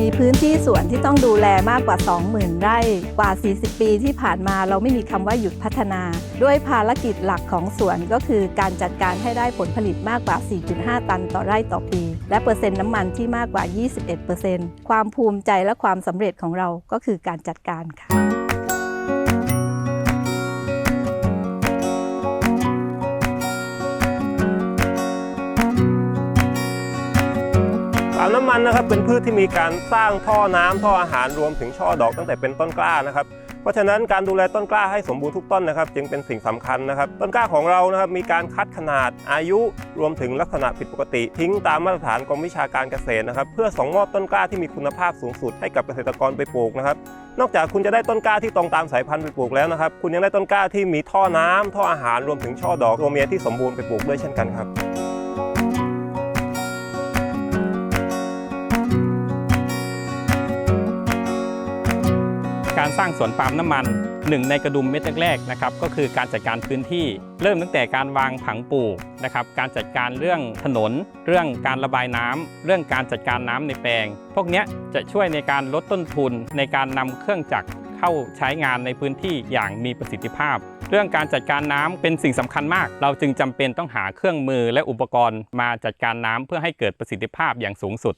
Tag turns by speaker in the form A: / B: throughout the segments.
A: มีพื้นที่สวนที่ต้องดูแลมากกว่า 20,000 ไร่ กว่า 40 ปีที่ผ่านมาเราไม่มีคำว่าหยุดพัฒนา ด้วยภารกิจหลักของสวนก็คือการจัดการให้ได้ผลผลิตมากกว่า 4.5 ตันต่อไร่ต่อปี และเปอร์เซ็นต์น้ำมันที่มากกว่า 21%ความภูมิใจและความสำเร็จของเราก็คือการจัดการค่ะ
B: มันนะครับเป็นพืชที่มีการสร้างท่อน้ำท่ออาหารรวมถึงช่อดอกตั้งแต่เป็นต้นกล้านะครับเพราะฉะนั้นการดูแลต้นกล้าให้สมบูรณ์ทุกต้นนะครับ จึงเป็นสิ่งสำคัญนะครับ ต้นกล้าของเรานะครับมีการคัดขนาดอายุรวมถึงลักษณะผิดปกติ ทิ้งตามมาตรฐานกรมวิชาการเกษตรนะครับ เพื่อส่งมอบต้นกล้าที่มีคุณภาพสูงสุดให้กับเกษตรกรไปปลูกนะครับ นอกจากคุณจะได้ต้นกล้าที่ตรงตามสายพันธุ์ไปปลูกแล้วนะครับ คุณยังได้ต้นกล้าที่มีท่อน้ำท่ออาหารรวมถึงช่อดอกตัวเมียที่สมบูรณ์ไปปลูกด้วยเช่นกันครับ
C: สร้างสวนปาล์มน้ำมันหนึ่งในกระดุมเม็ดแรกๆนะครับก็คือการจัดการพื้นที่ เริ่มตั้งแต่การวางผังปลูกนะครับการจัดการเรื่องถนน เรื่องการระบายน้ำเรื่องการจัดการน้ำในแปลง พวกนี้จะช่วยในการลดต้นทุนในการนำเครื่องจักรเข้าใช้งานในพื้นที่อย่างมีประสิทธิภาพ เรื่องการจัดการน้ำเป็นสิ่งสำคัญมาก เราจึงจำเป็นต้องหาเครื่องมือและอุปกรณ์มาจัดการน้ำเพื่อให้เกิดประสิทธิภาพอย่างสูงสุด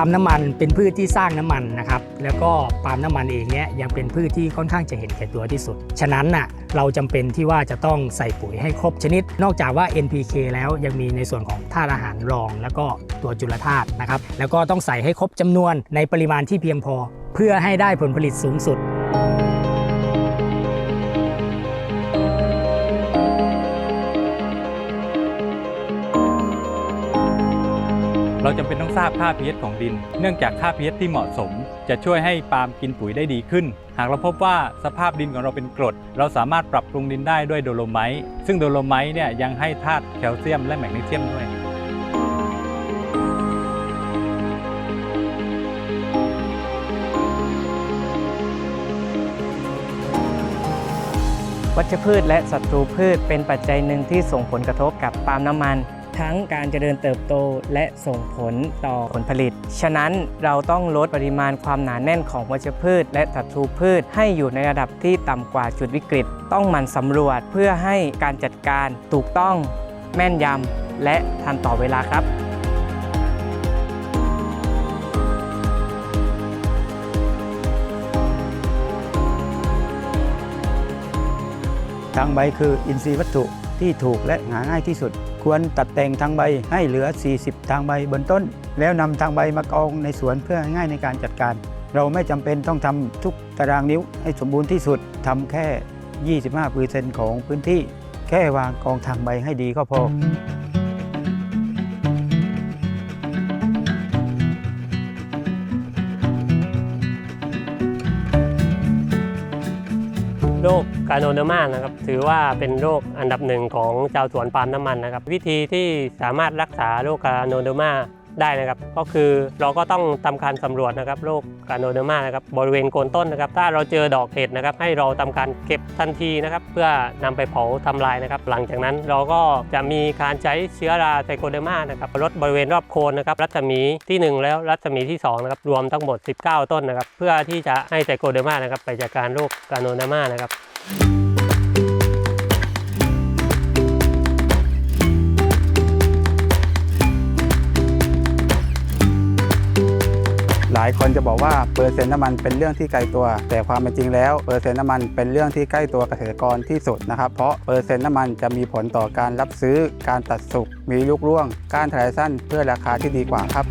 D: ล์มน้ำมันเป็นพืชที่สร้างน้ำมันนะครับแล้วก็ปาล์มน้ำมันเองเนี้ยยังเป็นพืชที่ค่อนข้างจะเห็นแก่ตัวที่สุด ฉะนั้นน่ะเราจำเป็นที่ว่าจะต้องใส่ปุ๋ยให้ครบชนิด นอกจากว่า NPK แล้วยังมีในส่วนของธาตุอาหารรอง แล้วก็ตัวจุลธาตุนะครับแล้วก็ต้องใส่ให้ครบจำนวนในปริมาณที่เพียงพอ เพื่อให้ได้ผลผลิตสูงสุด
E: เราจำเป็นต้องทราบค่า pH ของดิน เนื่องจากค่า pH ที่เหมาะสม จะช่วยให้ปาล์มกินปุ๋ยได้ดีขึ้น หากเราพบว่าสภาพดินของเราเป็นกรด เราสามารถปรับปรุงดินได้ด้วยโดโลไมต์ซึ่งโดโลไมต์เนี่ยยังให้ธาตุแคลเซียมและแมกนีเซียมด้วย
F: วัชพืชและศัตรูพืชเป็นปัจจัยหนึ่งที่ส่งผลกระทบกับปาล์มน้ำมัน ทั้งการเจริญเติบโตและส่งผลต่อผลผลิต ฉะนั้นเราต้องลดปริมาณความหนาแน่นของวัชพืช และศัตรูพืชให้อยู่ในระดับที่ต่ำกว่าจุดวิกฤต ต้องหมั่นสำรวจเพื่อให้การจัดการถูกต้อง แม่นยำและทันต่อเวลาครับ
G: ทางใบคืออินทรีย์วัตถุ ที่ถูกและหาง่ายที่สุด ควรตัดแต่งทางใบให้เหลือ 40 ทางใบบนต้น แล้วนำทางใบมากองในสวนเพื่อง่ายในการจัดการ เราไม่จำเป็นต้องทำทุกตารางนิ้วให้สมบูรณ์ที่สุดทำแค่ 25%ของพื้นที่ แค่วางกองทางใบให้ดีก็พอ
H: รคกาโนเดอร์มานะครับถือว่าเป็นโรคอันดับหนึ่งของชาวสวนปาล์มน้ำมันนะครับ วิธีที่สามารถรักษาโรคกาโนเดอร์มา ได้นะครับ ก็คือเราก็ต้องทำการสำรวจนะครับโรคการโนเดอร์มานะครับบริเวณโคนต้นนะครับ ถ้าเราเจอดอกเห็ดนะครับ ให้เราทำการเก็บทันทีนะครับ เพื่อนำไปเผาทำลายนะครับ หลังจากนั้นเราก็จะมีการใช้เชื้อราไซโคเดอร์มานะครับลดบริเวณรอบโคนนะครับรัศมีที่ 1 แล้วรัศมีที่2นะครับรวมทั้งหมด 19 ต้นนะครับ เพื่อที่จะให้ไซโคเดอร์มานะครับไปจัดการโรคการโนเดอร์มานะครับ
G: ลายคนจะบอกว่าเปอร์เซ็นต์น้ำมันเป็นเรื่องที่ไกลตัว แต่ความเป็นจริงแล้วเปอร์เซ็นต์น้ำมันเป็นเรื่องที่ใกล้ตัวเกษตรกรที่สุดนะครับเพราะเปอร์เซ็นต์น้ำมันจะมีผลต่อการรับซื้อ การตัดสุกมีลูกร่วง การทลายสั้นเพื่อราคาที่ดีกว่าครับ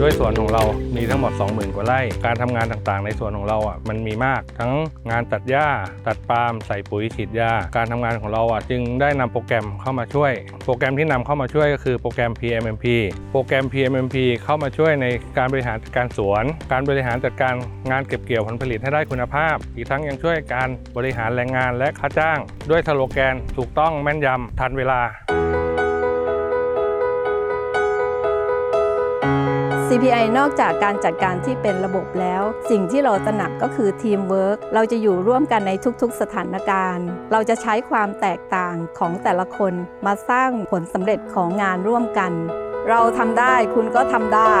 I: ด้วยสวนของเรา มีทั้งหมด 20,000 กว่าไร่ การทำงานต่างๆ ในสวนของเราอะมันมีมากทั้งงานตัดหญ้า ตัดปาล์มใส่ปุ๋ยฉีดยา การทำงานของเราอะจึงได้นำโปรแกรมเข้ามาช่วย โปรแกรมที่นำเข้ามาช่วยก็คือโปรแกรม PMMP โปรแกรม PMMP เข้ามาช่วยในการบริหารจัดการสวน การบริหารจัดการงานเก็บเกี่ยวผลผลิตให้ได้คุณภาพ อีกทั้งยังช่วยการบริหารแรงงานและค่าจ้าง ด้วยสโลแกนถูกต้องแม่นยำทันเวลา
A: CPI นอกจากการจัดการที่เป็นระบบแล้ว สิ่งที่เราตระหนักก็คือทีมเวิร์กเราจะอยู่ร่วมกันในทุกๆ สถานการณ์ เราจะใช้ความแตกต่างของแต่ละคนมาสร้างผลสำเร็จของงานร่วมกัน เราทำได้คุณก็ทำได้